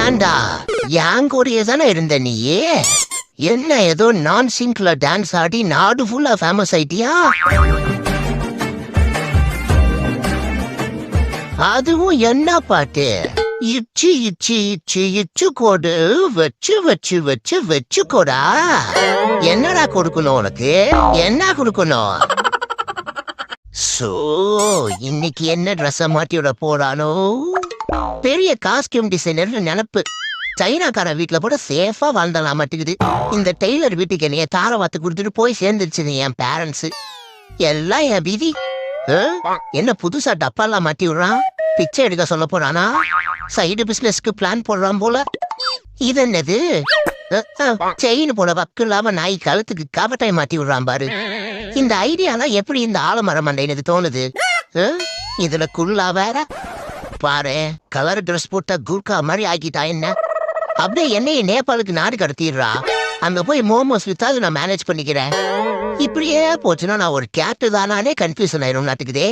ஏன்டா என் கூடயே தானே இருந்த நீயே? என்ன ஏதோ நான் சிங்க்ல டான்ஸ் ஆடி நாடு ஃபுல்லா ஃபேமஸ் ஆயிட்டியா? அதுவும் என்ன பாட்டு? இச்சு இச்சு இச்சு இச்சு கோடு வச்சு வச்சு வச்சு வச்சு கோடா? என்னடா கொடுக்கணும் உனக்கு? என்ன கொடுக்கணும்? சோ இன்னைக்கு என்ன ட்ரெஸ்ஸை மாட்டி விட போறானோ? பெரிய காஸ்டியூம் டிசைனர் நினப்பு. சைனாக்கார வீட்டுல கூட சேஃபா வாழ்ந்தலாம் மாட்டேங்குது. இந்த டெய்லர் வீட்டுக்கு என்னைய தார வாத்து கொடுத்துட்டு போய் சேர்ந்துருச்சுது என் பேரண்ட்ஸ் எல்லாம் என் விதி. என்ன புதுசா டப்பாலாம் மாட்டி விடுறான்? பிச்சை எடுக்க சொல்ல போறானா? சைடு பிசினஸ்க்கு பிளான் போடுறான் போல. இது என்னது? செயின் போல வக்கு இல்லாம நாய் கழுத்துக்கு கவட்டை மாட்டி விடுறான் பாரு. இந்த ஐடியாலாம் எப்படி இந்த ஆலமரம் மண்டைனது தோணுது? இதுல குள்ளா வேற. பாரு கலர் ட்ரெஸ் போட்ட குர்கா மாதிரி ஆக்கிட்டா என்ன? அப்படியே என்னைய நேபாளுக்கு நாடு கடத்திடுறா. அங்க போய் மோமோஸ் வித்தாவது நான் மேனேஜ் பண்ணிக்கிறேன். இப்படியே போச்சுன்னா நான் ஒரு கேட்டு தானானே கன்ஃபியூஷன் ஆயிரும் நாட்டுக்குதே.